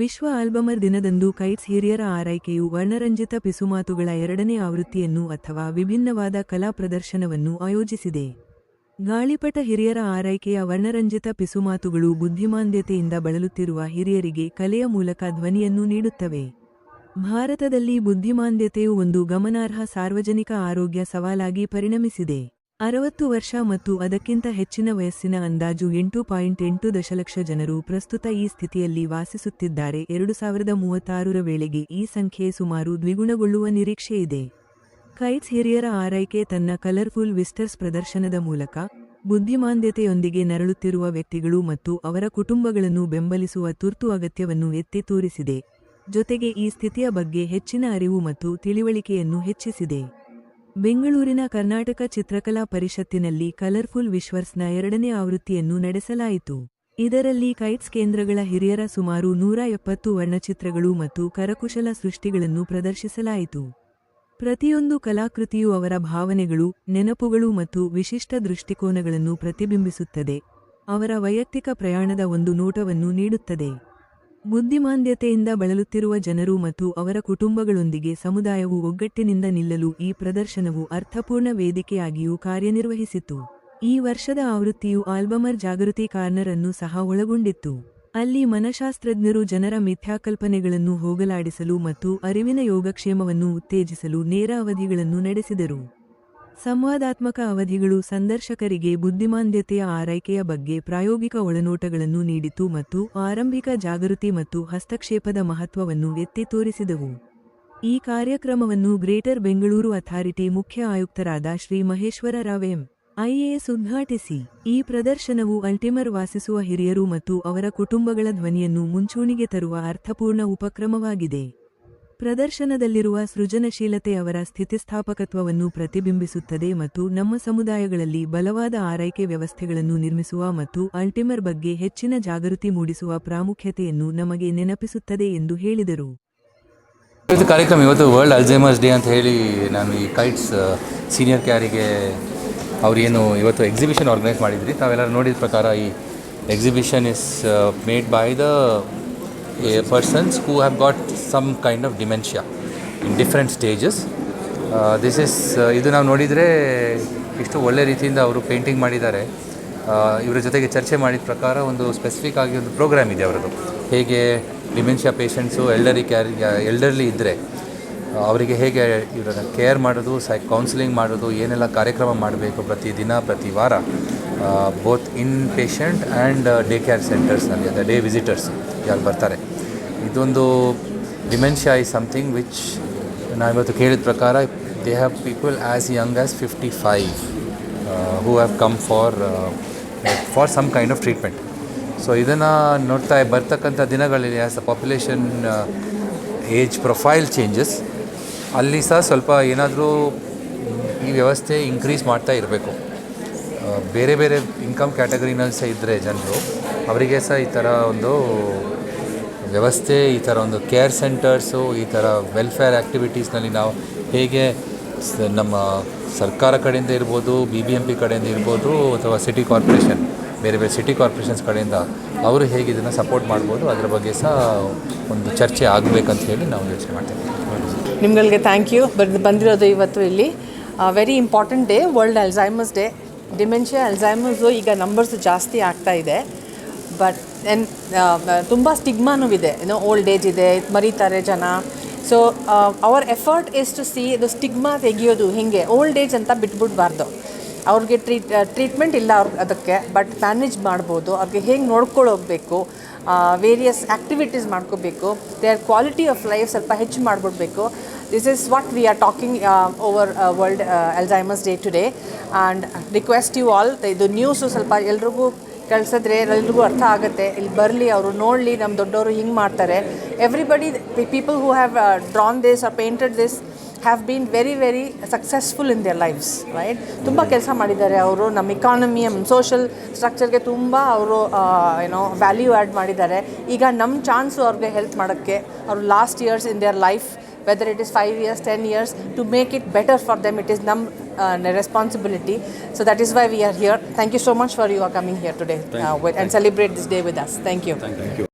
ವಿಶ್ವ ಆಲ್ಬಮರ್ ದಿನದಂದು ಕೈಟ್ಸ್ ಹಿರಿಯರ ಆರೈಕೆಯು ವರ್ಣರಂಜಿತ ಪಿಸುಮಾತುಗಳ ಎರಡನೇ ಆವೃತ್ತಿಯನ್ನು ಅಥವಾ ವಿಭಿನ್ನವಾದ ಕಲಾ ಪ್ರದರ್ಶನವನ್ನು ಆಯೋಜಿಸಿದೆ. ಗಾಳಿಪಟ ಹಿರಿಯರ ಆರೈಕೆಯ ವರ್ಣರಂಜಿತ ಪಿಸುಮಾತುಗಳು ಬುದ್ಧಿಮಾಂದ್ಯತೆಯಿಂದ ಬಳಲುತ್ತಿರುವ ಹಿರಿಯರಿಗೆ ಕಲೆಯ ಮೂಲಕ ಧ್ವನಿಯನ್ನು ನೀಡುತ್ತವೆ. ಭಾರತದಲ್ಲಿ ಬುದ್ಧಿಮಾಂದ್ಯತೆಯು ಒಂದು ಗಮನಾರ್ಹ ಸಾರ್ವಜನಿಕ ಆರೋಗ್ಯ ಸವಾಲಾಗಿ ಪರಿಣಮಿಸಿದೆ. ಅರವತ್ತು ವರ್ಷ ಮತ್ತು ಅದಕ್ಕಿಂತ ಹೆಚ್ಚಿನ ವಯಸ್ಸಿನ ಅಂದಾಜು ಎಂಟು ಪಾಯಿಂಟ್ ಎಂಟು ದಶಲಕ್ಷ ಜನರು ಪ್ರಸ್ತುತ ಈ ಸ್ಥಿತಿಯಲ್ಲಿ ವಾಸಿಸುತ್ತಿದ್ದಾರೆ. ಎರಡು ಸಾವಿರದ ಮೂವತ್ತಾರರ ವೇಳೆಗೆ ಈ ಸಂಖ್ಯೆ ಸುಮಾರು ದ್ವಿಗುಣಗೊಳ್ಳುವ ನಿರೀಕ್ಷೆಯಿದೆ ಕೈಟ್ಸ್ ಹಿರಿಯರ ಆರೈಕೆ ತನ್ನ ಕಲರ್ಫುಲ್ ವಿಸ್ಟರ್ಸ್ ಪ್ರದರ್ಶನದ ಮೂಲಕ ಬುದ್ಧಿಮಾಂದ್ಯತೆಯೊಂದಿಗೆ ನರಳುತ್ತಿರುವ ವ್ಯಕ್ತಿಗಳು ಮತ್ತು ಅವರ ಕುಟುಂಬಗಳನ್ನು ಬೆಂಬಲಿಸುವ ತುರ್ತು ಅಗತ್ಯವನ್ನು ಎತ್ತಿ ತೋರಿಸಿದೆ. ಜೊತೆಗೆ ಈ ಸ್ಥಿತಿಯ ಬಗ್ಗೆ ಹೆಚ್ಚಿನ ಅರಿವು ಮತ್ತು ತಿಳಿವಳಿಕೆಯನ್ನು ಹೆಚ್ಚಿಸಿದೆ. ಬೆಂಗಳೂರಿನ ಕರ್ನಾಟಕ ಚಿತ್ರಕಲಾ ಪರಿಷತ್ತಿನಲ್ಲಿ ಕಲರ್ಫುಲ್ ವಿಶ್ವರ್ಸ್ನ ಎರಡನೇ ಆವೃತ್ತಿಯನ್ನು ನಡೆಸಲಾಯಿತು. ಇದರಲ್ಲಿ ಕೈಟ್ಸ್ ಕೇಂದ್ರಗಳ ಹಿರಿಯರ ಸುಮಾರು ನೂರ ಎಪ್ಪತ್ತು ವರ್ಣಚಿತ್ರಗಳು ಮತ್ತು ಕರಕುಶಲ ಸೃಷ್ಟಿಗಳನ್ನು ಪ್ರದರ್ಶಿಸಲಾಯಿತು. ಪ್ರತಿಯೊಂದು ಕಲಾಕೃತಿಯು ಅವರ ಭಾವನೆಗಳು, ನೆನಪುಗಳು ಮತ್ತು ವಿಶಿಷ್ಟ ದೃಷ್ಟಿಕೋನಗಳನ್ನು ಪ್ರತಿಬಿಂಬಿಸುತ್ತದೆ. ಅವರ ವೈಯಕ್ತಿಕ ಪ್ರಯಾಣದ ಒಂದು ನೋಟವನ್ನು ನೀಡುತ್ತದೆ. ಬುದ್ಧಿಮಾಂದ್ಯತೆಯಿಂದ ಬಳಲುತ್ತಿರುವ ಜನರು ಮತ್ತು ಅವರ ಕುಟುಂಬಗಳೊಂದಿಗೆ ಸಮುದಾಯವು ಒಗ್ಗಟ್ಟಿನಿಂದ ನಿಲ್ಲಲು ಈ ಪ್ರದರ್ಶನವು ಅರ್ಥಪೂರ್ಣ ವೇದಿಕೆಯಾಗಿಯೂ ಕಾರ್ಯನಿರ್ವಹಿಸಿತು ಈ ವರ್ಷದ ಆವೃತ್ತಿಯು ಆಲ್ಬಮರ್ ಜಾಗೃತಿ ಕಾರ್ನರ್ ಅನ್ನು ಸಹ ಒಳಗೊಂಡಿತ್ತು. ಅಲ್ಲಿ ಮನಶಾಸ್ತ್ರಜ್ಞರು ಜನರ ಮಿಥ್ಯಾಕಲ್ಪನೆಗಳನ್ನು ಹೋಗಲಾಡಿಸಲು ಮತ್ತು ಅರಿವಿನ ಯೋಗಕ್ಷೇಮವನ್ನು ಉತ್ತೇಜಿಸಲು ನೇರ ಅವಧಿಗಳನ್ನು ನಡೆಸಿದರು. ಸಂವಾದಾತ್ಮಕ ಅವಧಿಗಳು ಸಂದರ್ಶಕರಿಗೆ ಬುದ್ಧಿಮಾಂದ್ಯತೆಯ ಆರೈಕೆಯ ಬಗ್ಗೆ ಪ್ರಾಯೋಗಿಕ ಒಳನೋಟಗಳನ್ನು ನೀಡಿತು ಮತ್ತು ಆರಂಭಿಕ ಜಾಗೃತಿ ಮತ್ತು ಹಸ್ತಕ್ಷೇಪದ ಮಹತ್ವವನ್ನು ಎತ್ತಿ ತೋರಿಸಿದವು. ಈ ಕಾರ್ಯಕ್ರಮವನ್ನು ಗ್ರೇಟರ್ ಬೆಂಗಳೂರು ಅಥಾರಿಟಿ ಮುಖ್ಯ ಆಯುಕ್ತರಾದ ಶ್ರೀ ಮಹೇಶ್ವರ ರಾವ್ ಎಂ. ಐಎಎಸ್ ಉದ್ಘಾಟಿಸಿ. ಈ ಪ್ರದರ್ಶನವು ಅಲ್ಟಿಮರ್ ವಾಸಿಸುವ ಹಿರಿಯರು ಮತ್ತು ಅವರ ಕುಟುಂಬಗಳ ಧ್ವನಿಯನ್ನು ಮುಂಚೂಣಿಗೆ ತರುವ ಅರ್ಥಪೂರ್ಣ ಉಪಕ್ರಮವಾಗಿದೆ. ಪ್ರದರ್ಶನದಲ್ಲಿರುವ ಸೃಜನಶೀಲತೆ ಅವರ ಸ್ಥಿತಿಸ್ಥಾಪಕತ್ವವನ್ನು ಪ್ರತಿಬಿಂಬಿಸುತ್ತದೆ ಮತ್ತು ನಮ್ಮ ಸಮುದಾಯಗಳಲ್ಲಿ ಬಲವಾದ ಆರೈಕೆ ವ್ಯವಸ್ಥೆಗಳನ್ನು ನಿರ್ಮಿಸುವ ಮತ್ತು ಅಲ್ಟಿಮರ್ ಬಗ್ಗೆ ಹೆಚ್ಚಿನ ಜಾಗೃತಿ ಮೂಡಿಸುವ ಪ್ರಾಮುಖ್ಯತೆಯನ್ನು ನಮಗೆ ನೆನಪಿಸುತ್ತದೆ ಎಂದು ಹೇಳಿದರು. ಇವತ್ತು ಕಾರ್ಯಕ್ರಮ ಇವತ್ತು ವರ್ಲ್ಡ್ ಅಲ್ಜೈಮರ್ಸ್ ಡೇ ಅಂತ ಹೇಳಿ ನಾನು ಈ ಕೈಟ್ಸ್ ಸೀನಿಯರ್ ಕ್ಯಾರಿಗೆ ಅವರೇನು ಇವತ್ತು ಎಕ್ಸಿಬಿಷನ್ ಆರ್ಗನೈಸ್ ಮಾಡಿದ್ರಿ. ತಾವೆಲ್ಲರೂ ನೋಡಿದ ಪ್ರಕಾರ ಈ exhibition is made by the persons who have got some kind of dementia in different stages this is ಇದು ನಾವು ನೋಡಿದರೆ ಇಷ್ಟು ಒಳ್ಳೆ ರೀತಿಯಿಂದ ಅವರು ಪೇಂಟಿಂಗ್ ಮಾಡಿದ್ದಾರೆ. ಆ, ಇವರ ಜೊತೆಗೆ ಚರ್ಚೆ ಮಾಡಿದ ಪ್ರಕಾರ ಒಂದು ಸ್ಪೆಸಿಫಿಕ್ ಆಗಿ ಒಂದು ಪ್ರೋಗ್ರಾಮ್ ಇದೆ ಅವರದ್ದು. ಹೇಗೆ dementia patients elderly care elderly ಇದ್ದರೆ ಅವರಿಗೆ ಹೇಗೆ ಇವರನ್ನು ಕೇರ್ ಮಾಡೋದು ಸೈ ಕೌನ್ಸಿಲಿಂಗ್ ಮಾಡೋದು ಏನೆಲ್ಲ ಕಾರ್ಯಕ್ರಮ ಮಾಡಬೇಕು ಪ್ರತಿ ದಿನ ಪ್ರತಿ ವಾರ both in patient and day care ಸೆಂಟರ್ಸ್ನಲ್ಲಿ ಅಂದರೆ ಡೇ ವಿಸಿಟರ್ಸ್ ಯಾರು ಬರ್ತಾರೆ. ಇದೊಂದು ಡಿಮೆನ್ಷಿಯಾ ಇಸ್ ಸಮಥಿಂಗ್ ವಿಚ್ ನಾನು ಇವತ್ತು ಕೇಳಿದ ಪ್ರಕಾರ they have people as young as fifty five who have come for for some kind of treatment so ಇದನ್ನು ನೋಡ್ತಾ ಬರ್ತಕ್ಕಂಥ ದಿನಗಳಲ್ಲಿ as a population age profile changes ಅಲ್ಲಿ ಸಹ ಸ್ವಲ್ಪ ಏನಾದರೂ ಈ ವ್ಯವಸ್ಥೆ ಇನ್ಕ್ರೀಸ್ ಮಾಡ್ತಾ ಇರಬೇಕು. ಬೇರೆ ಬೇರೆ ಇನ್ಕಮ್ ಕ್ಯಾಟಗರಿನಲ್ಲಿ ಸಹ ಇದ್ದರೆ ಜನರು, ಅವರಿಗೆ ಸಹ ಈ ಥರ ಒಂದು ವ್ಯವಸ್ಥೆ, ಈ ಥರ ಒಂದು ಕೇರ್ ಸೆಂಟರ್ಸು ಈ ಥರ ವೆಲ್ಫೇರ್ ಆ್ಯಕ್ಟಿವಿಟೀಸ್ನಲ್ಲಿ ನಾವು ಹೇಗೆ ನಮ್ಮ ಸರ್ಕಾರ ಕಡೆಯಿಂದ ಇರ್ಬೋದು ಬಿ ಬಿ ಎಂ ಪಿ ಕಡೆಯಿಂದ ಇರ್ಬೋದು, ಅಥವಾ ಸಿಟಿ ಕಾರ್ಪೊರೇಷನ್ ಬೇರೆ ಬೇರೆ ಸಿಟಿ ಕಾರ್ಪೊರೇಷನ್ಸ್ ಕಡೆಯಿಂದ ಅವರು ಹೇಗೆ ಇದನ್ನು ಸಪೋರ್ಟ್ ಮಾಡ್ಬೋದು, ಅದರ ಬಗ್ಗೆ ಸಹ ಒಂದು ಚರ್ಚೆ ಆಗಬೇಕಂತ ಹೇಳಿ ನಾವು ಯೋಚನೆ ಮಾಡ್ತೇವೆ. ನಿಮ್ಗಳಿಗೆ ಥ್ಯಾಂಕ್ ಯು ಬಂದಿರೋದು ಇವತ್ತು ಇಲ್ಲಿ. Very important day world Alzheimer's day dementia Alzheimer's ಈಗ ನಂಬರ್ಸ್ ಜಾಸ್ತಿ ಆಗ್ತಾ ಇದೆ. ಬಟ್ ಎನ್ ತುಂಬ ಸ್ಟಿಗ್ಮಾನೂ ಇದೆ ಏನೋ ಓಲ್ಡ್ ಏಜ್ ಇದೆ, ಮರೀತಾರೆ ಜನ. So our effort is to see ಇದು ಸ್ಟಿಗ್ಮಾ ತೆಗಿಯೋದು ಹಿಂಗೆ? ಓಲ್ಡ್ ಏಜ್ ಅಂತ ಬಿಟ್ಬಿಡ್ಬಾರ್ದು. ಅವ್ರಿಗೆ ಟ್ರೀಟ್ ಟ್ರೀಟ್ಮೆಂಟ್ ಇಲ್ಲ ಅವ್ರ, ಅದಕ್ಕೆ. ಬಟ್ ಮ್ಯಾನೇಜ್ ಮಾಡ್ಬೋದು. ಅವ್ರಿಗೆ ಹೇಗೆ ನೋಡ್ಕೊಳ್ಳೋಗ್ಬೇಕು ವೇರಿಯಸ್ ಆ್ಯಕ್ಟಿವಿಟೀಸ್ ಮಾಡ್ಕೋಬೇಕು. ದೇರ್ ಕ್ವಾಲಿಟಿ ಆಫ್ ಲೈಫ್ ಸ್ವಲ್ಪ ಹೆಚ್ಚು ಮಾಡಿಬಿಡ್ಬೇಕು. This is what we are talking over world Alzheimer's day today and request you all ಇದು ನ್ಯೂಸು ಸ್ವಲ್ಪ ಎಲ್ರಿಗೂ ಕಳಿಸಿದ್ರೆ ಎಲ್ರಿಗೂ ಅರ್ಥ ಆಗುತ್ತೆ. ಇಲ್ಲಿ ಬರಲಿ, ಅವರು ನೋಡಲಿ ನಮ್ಮ ದೊಡ್ಡವರು ಹಿಂಗೆ ಮಾಡ್ತಾರೆ. Everybody people who have drawn this are painted this have been very very successful in their lifes right ತುಂಬ ಕೆಲಸ ಮಾಡಿದ್ದಾರೆ ಅವರು. ನಮ್ಮ ಇಕಾನಮಿ ನಮ್ಮ ಸೋಷಲ್ ಸ್ಟ್ರಕ್ಚರ್ಗೆ ತುಂಬ ಅವರು ಏನೋ ವ್ಯಾಲ್ಯೂ ಆ್ಯಡ್ ಮಾಡಿದ್ದಾರೆ. ಈಗ ನಮ್ಮ ಚಾನ್ಸು ಅವ್ರಿಗೆ ಹೆಲ್ಪ್ ಮಾಡೋಕ್ಕೆ ಅವರು last years in their life whether it is 5 years 10 years, to make it better for them, it is num uh, responsibility. So that is why we are here. Thank you so much for you are coming here today uh, with, and celebrate this day with us. Thank you